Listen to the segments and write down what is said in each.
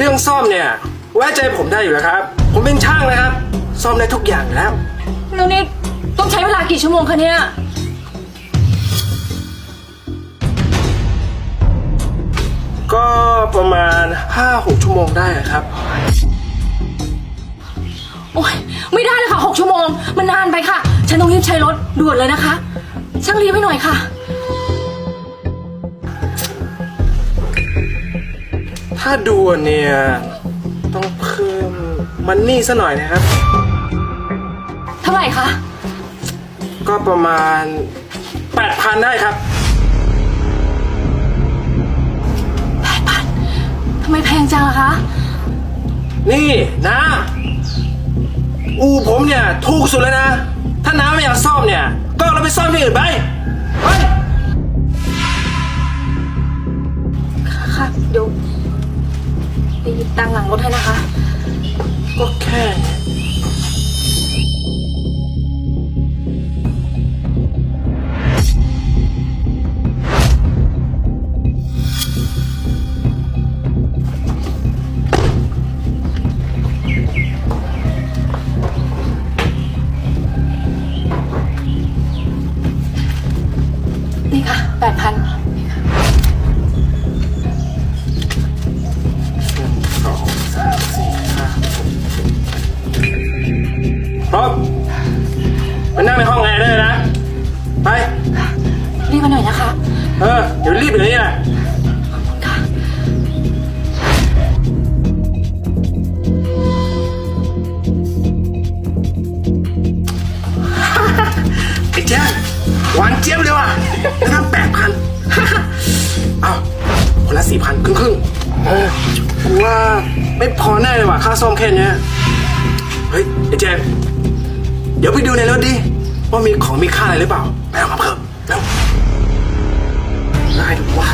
เรื่องซ่อมเนี่ยไว้ใจผมได้อยู่แล้วครับ ผมเป็นช่างนะครับ ซ่อมได้ทุกอย่างอยู่แล้ว แล้วนี่ต้องใช้เวลากี่ชั่วโมงคะเนี่ย ก็ประมาณ 5-6 ชั่วโมงได้ครับ โอ้ยไม่ได้เลยค่ะหกชั่วโมง มันนานไปค่ะ ฉันต้องรีบใช้รถด่วนเลยนะคะช่างรีบให้หน่อยค่ะ ถ้าดูเนี่ย ต้องเพิ่มมันนี่ซะหน่อยนะครับ เท่าไหร่คะ ก็ประมาณ 8,000 ได้ครับ แปดพันทำไมแพงจังล่ะคะ นี่นะ อูผมเนี่ย ถูกสุดเลยนะ ถ้าน้าไม่อยากซ่อมเนี่ย ก็เราไปซ่อมที่อื่นไป ไป หยิบตังหลังรถให้นะคะ ก็แค่นี่ยนี่ค่ะแปดพัน หวานเจี๊ยบเลยว่ะนะครับแปดพันเอาคนละสี่พันครึ่งครึ่งๆเออกูว่าไม่พอแน่เลยว่ะค่าซ่อมแค่เนี้ยเฮ้ยไอ้เจมเดี๋ยวไปดูในรถดิ ว่ามีของมีค่าอะไรหรือเปล่า ไปเอามาเพิ่มเร็วได้ดูว่า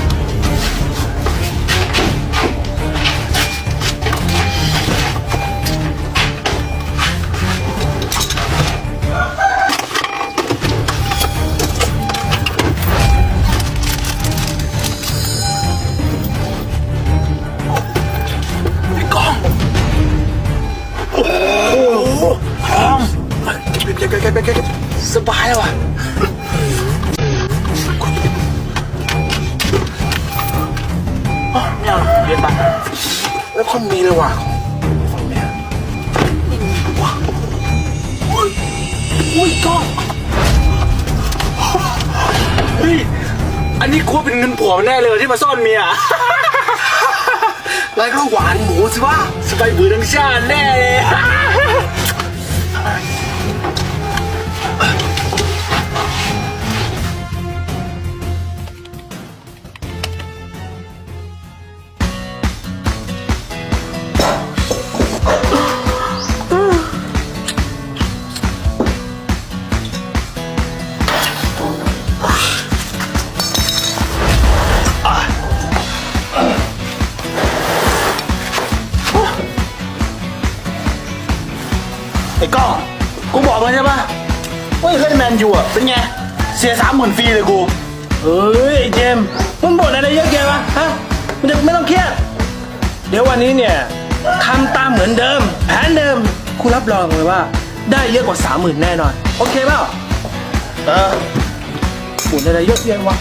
ฮ้ย อันนี้กลัวเป็นเงินผัวมันแน่เลยที่มาซ่อนเมีย แล้วก็หวานหมูสิวะสบายบือทั้งชาติแน่เลย อ้ก้องกูบอกเลยใช่ปะว่าไอ้เล่นแมนยูอะเป็นไง เสียสามหมื่นฟรีเลยกูเฮ้ยไอ้เจมส์มึงบ่นอะไรเยอะแยะวะฮะมันจะไม่ต้องเครียด เดี๋ยววันนี้เนี่ยทำตามเหมือนเดิม แผนเดิมคุณรับรองเลยว่า ได้เยอะกว่าสามหมื่นแน่นอน โอเคเปล่าเออบ่นอะไรเยอะแยะวะ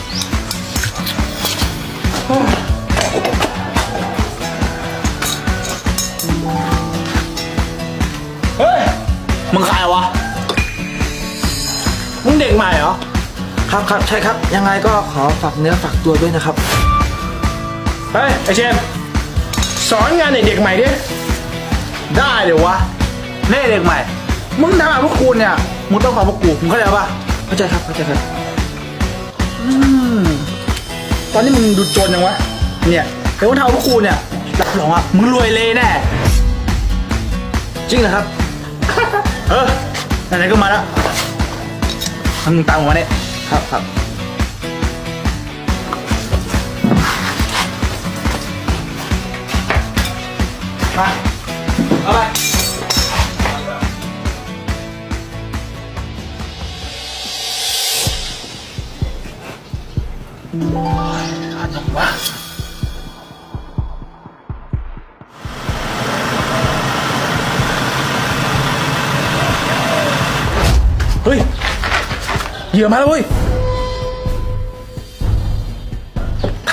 ครับครับใช่ครับ ยังไงก็ขอฝากเนื้อฝากตัวด้วยนะครับ เฮ้ยไอ้เจมส์สอนงานไอ้เด็กใหม่ดิ ได้เดี๋ยววะเล่เด็กใหม่ มึงทำอะไรพวกกูเนี่ยมึงต้องฟังพวกกูมึงเข้าใจปะเข้าใจครับเข้าใจครับ ตอนนี้มึงดูจนยังวะ เนี่ยเดี๋ยวมึงทำพวกกูเนี่ยรับรองว่ามึงรวยเลยแน่ จริงเหรอครับ เออไหนๆก็มาแล้วทำตังค์มาเนี่ย ครับครับมาเอาไปอันนั้นวะเฮ้ยเหยื่อมาแล้วเว้ย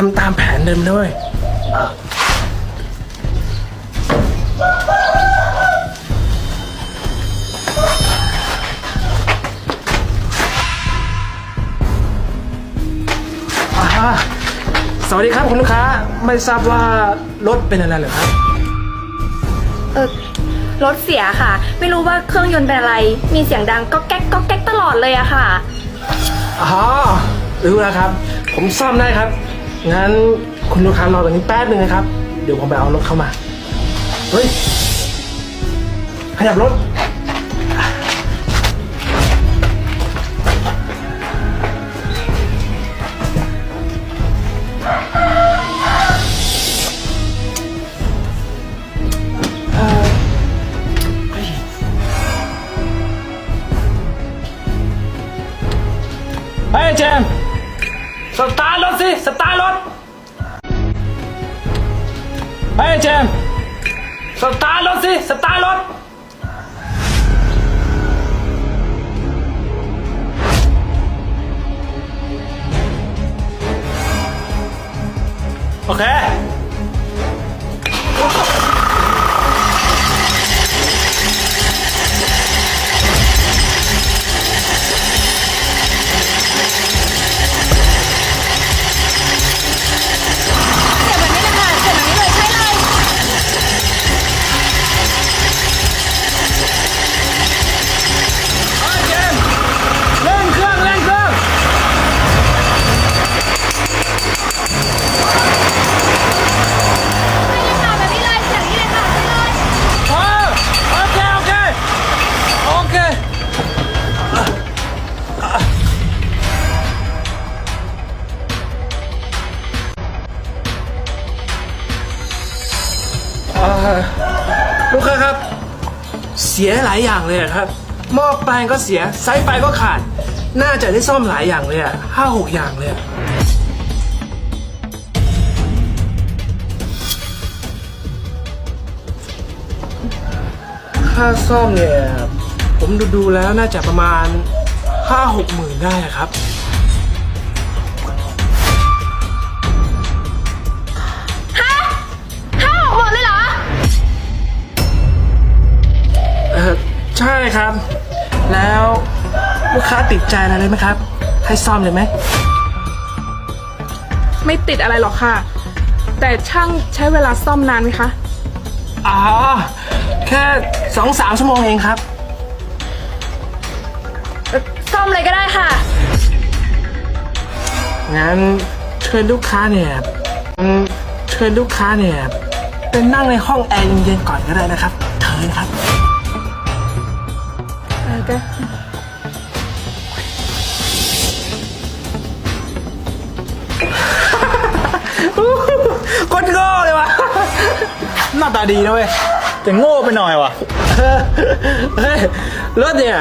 ทำตามแผนเดิมนะเว้ยอ่าสวัสดีครับคุณลูกค้า ไม่ทราบว่ารถเป็นอะไรเหรอครับ เออรถเสียค่ะ ไม่รู้ว่าเครื่องยนต์เป็นอะไร มีเสียงดังก็แก๊กก็แก๊กตลอดเลยอะค่ะ อ๋อรู้แล้วครับ ผมซ่อมได้ครับ งั้นคุณลูกค้ารอตรงนี้แป๊บหนึ่งนะครับ เดี๋ยวผมไปเอารถเข้ามา เฮ้ย ขยับรถ เจมส์สตาร์ทรถสิสตาร์ทรถ โอเค สียหลายอย่างเลยอะครับ หม้อแปลงก็เสียสายไฟก็ขาด น่าจะได้ซ่อมหลายอย่างเลยอะห้าหกอย่างเลยอะค่าซ่อมเนี่ย ผมดูดูๆแล้วน่าจะประมาณห้าหกหมื่นได้อะครับ ใช่ครับ แล้วลูกค้าติดใจอะไรเลยไหมครับ ให้ซ่อมเลยไหม ไม่ติดอะไรหรอกค่ะ แต่ช่างใช้เวลาซ่อมนานไหมคะ อ๋อ แค่สองสามชั่วโมงเองครับ ซ่อมเลยก็ได้ค่ะ งั้นเชิญลูกค้าเนี่ยอืมเชิญลูกค้าเนี่ยเป็นนั่งในห้องแอร์เย็นๆก่อนก็ได้นะครับเชิญครับเออก็คนโง่เลยวะหน้าตาดีนะเว้ยแต่โง่ไปหน่อยว่ะ เฮ้ยรถเนี่ย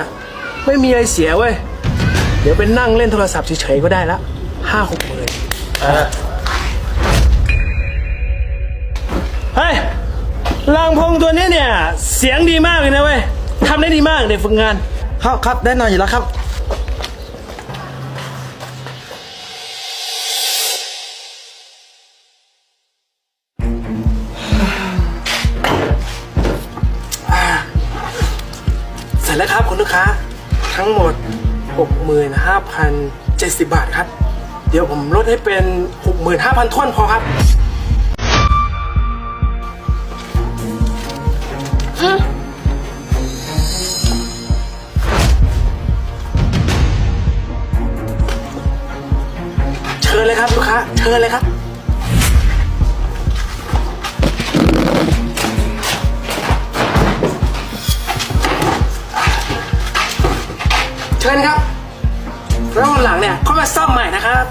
ไม่มีอะไรเสียเว้ย เดี๋ยวไปนั่งเล่นโทรศัพท์เฉยๆก็ได้ละห้าหกหมื่นเฮ้ยลางพงตัวนี้เนี่ย เสียงดีมากเลยนะเว้ย ทำได้ดีมากเด็กฝึกงาน ครับครับแน่นอนอยู่แล้วครับ เสร็จแล้วครับคุณลูกค้า ทั้งหมด 65,070 บาทครับ เดี๋ยวผมลดให้เป็น 65,000ท่วนพอครับเชิิญเลยครับลูกค้าเชิญเลยครับ เชิญครับแล้ววันหลังเนี่ยเขามาซ่อมใหม่นะครับ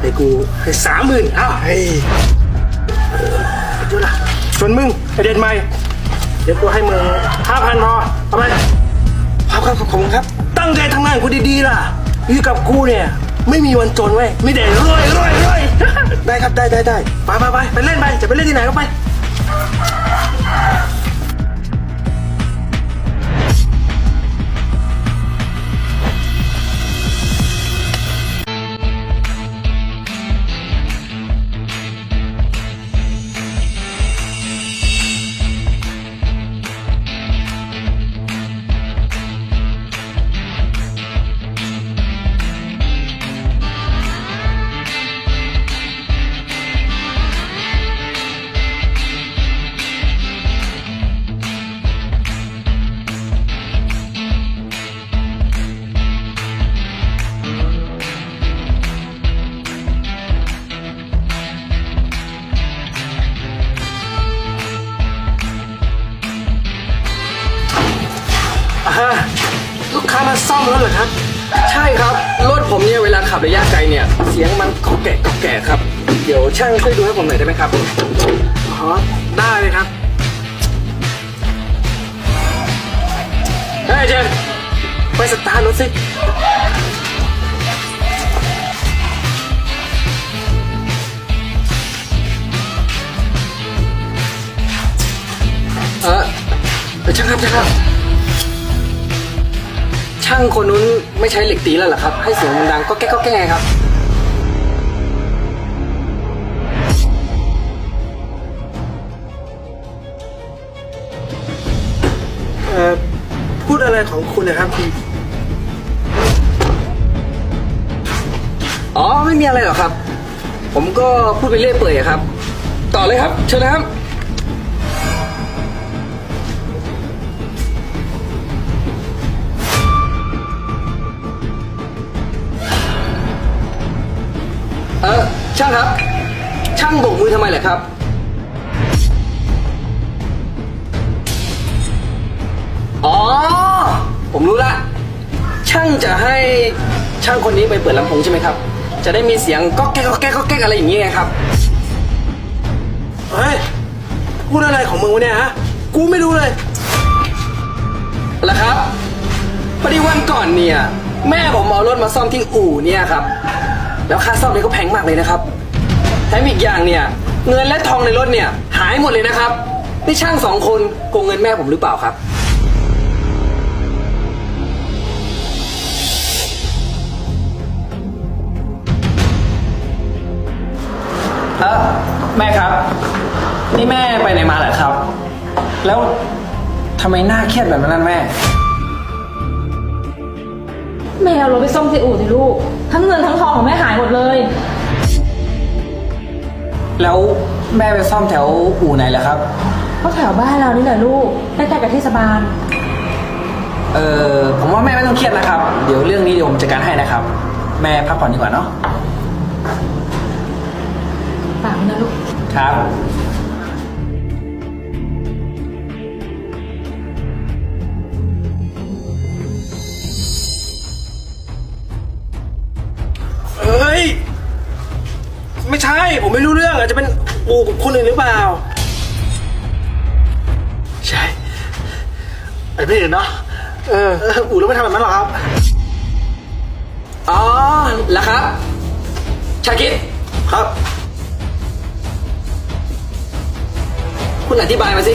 แต่กูให้สามหมื่นเอ้าเฮ้ยจุดละส่วนมึงไอเด็ดใหม่เดี๋ยวกูให้มึงห้าพันพอเอาไปครับครับขอบคุณครับ ตั้งใจทำงานกูดีๆล่ะอยู่กับกูเนี่ย ไม่มีวันจนเว้ยไม่ได้รวยรวยรวยได้ครับได้ได้ได้ไปไปไปไปเล่นไปจะไปเล่นที่ไหนก็ไป แล้วเหรอครับ ใช่ครับ รถผมเนี่ยเวลาขับระยะไกลเนี่ย เสียงมันก็แกะก็แกะครับ เดี๋ยวช่างช่วยดูให้ผมหน่อยได้ไหมครับอ๋อได้เลยครับเฮ้ยเจนไปสตาร์ทรถสิเออช่างครับช่างครับ ช่างคนนู้นไม่ใช้เหล็กตีแล้วเหรอครับ ให้เสียงมันดังก็แก้ก็แก้ครับ เอ่อพูดอะไรของคุณนะครับคุณอ๋อไม่มีอะไรหรอกครับ ผมก็พูดไปเรื่อยเปื่อยอะครับ ต่อเลยครับ เชิญเลยครับ กมือทำไมเหรอครับ อ๋อ ผมรู้ละ ช่างจะให้ช่างคนนี้ไปเปิดลำโพงใช่ไหมครับ จะได้มีเสียงก็แก๊กก็แก๊กก็แก๊กอะไรอย่างเงี้ยครับ เฮ้ย พูดอะไรของมึงวะเนี่ยฮะ กูไม่รู้เลยแล้วครับพอดีวันก่อนเนี่ย แม่ผมเอารถมาซ่อมที่อู่เนี่ยครับ แล้วค่าซ่อมเนี่ยก็แพงมากเลยนะครับแถมอีกอย่างเนี่ย เงินและทองในรถเนี่ย หายหมดเลยนะครับ นี่ช่างสองคนโกงเงินแม่ผมหรือเปล่าครับ เออแม่ครับ นี่แม่ไปไหนมาเหรอครับ แล้วทำไมหน้าเครียดแบบนั้นแม่ แม่เอารถไปซ่อมที่อู่สิลูก ทั้งเงินทั้งทองของแม่หายหมดเลย แล้วแม่ไปซ่อมแถวอู่ไหนเหรอครับเพราะแถวบ้านเรานี่แหละลูกใกล้ๆกับเทศบาล เออผมว่าแม่ไม่ต้องเครียดนะครับ เดี๋ยวเรื่องนี้เดี๋ยวผมจัดการให้นะครับ แม่พักผ่อนดีกว่าเนาะฝากไว้นะลูก ครับ ช่ ผมไม่รู้เรื่องอาจจะเป็นอู่กับคนอื่นหรือเปล่า ใช่ ไอ้พี่เนาะเออเอออู่แล้วไม่ทำแบบนั้นหรอครับ อ๋อเหรอครับ ชาคิดครับ คุณอธิบายมาสิ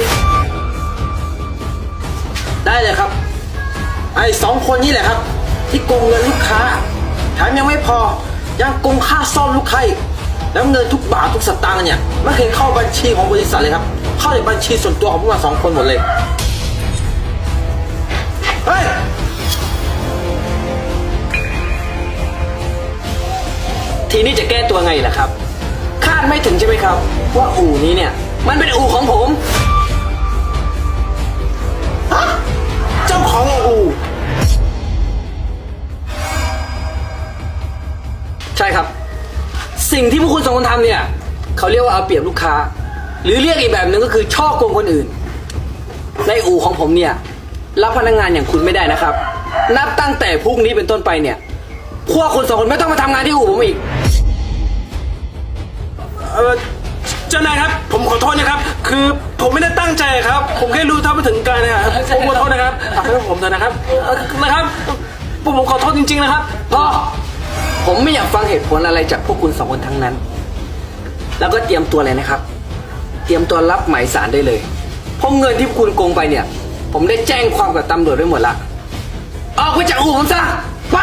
ได้เลยครับ ไอ้สองคนนี้แหละครับ ที่โกงเงินลูกค้าแถมยังไม่พอ ยังโกงค่าซ่อมลูกค้าอีก แล้วเงินทุกบาททุกสตางค์เนี่ยไม่เคยเข้าบัญชีของบริษัทเลยครับ เข้าในบัญชีส่วนตัวของพวกเราสองคนหมดเลยเฮ้ยทีนี้จะแก้ตัวไงล่ะครับ คาดไม่ถึงใช่ไหมครับ ว่าอู่นี้เนี่ย มันเป็นอู่ของผมฮะเจ้าของอู่ใช่ครับ สิ่งที่พวกคุณสองคนทำเนี่ยเขาเรียกว่าเอาเปรียบลูกค้า หรือเรียกอีกแบบหนึ่งก็คือช่อโกงคนอื่น ในอู่ของผมเนี่ย รับพนักงานอย่างคุณไม่ได้นะครับ นับตั้งแต่พรุ่งนี้เป็นต้นไปเนี่ย พวกคุณสองคนไม่ต้องมาทำงานที่อู่ผมอีก เออเจ้านายครับ ผมขอโทษนะครับ คือผมไม่ได้ตั้งใจครับ ผมแค่รู้เท่าไม่ถึงการนะครับผมขอโทษนะครับอะให้ผมเถอะนะครับเอ่อนะครับผมผมขอโทษจริงๆนะครับ พ่อ ผมไม่อยากฟังเหตุผลอะไรจากพวกคุณสองคนทั้งนั้น แล้วก็เตรียมตัวเลยนะครับ เตรียมตัวรับหมายสารได้เลยเพราะเงินที่คุณโกงไปเนี่ย ผมได้แจ้งความกับตำรวจไว้หมดละ ออกไปจากอู่ผมซะ ไป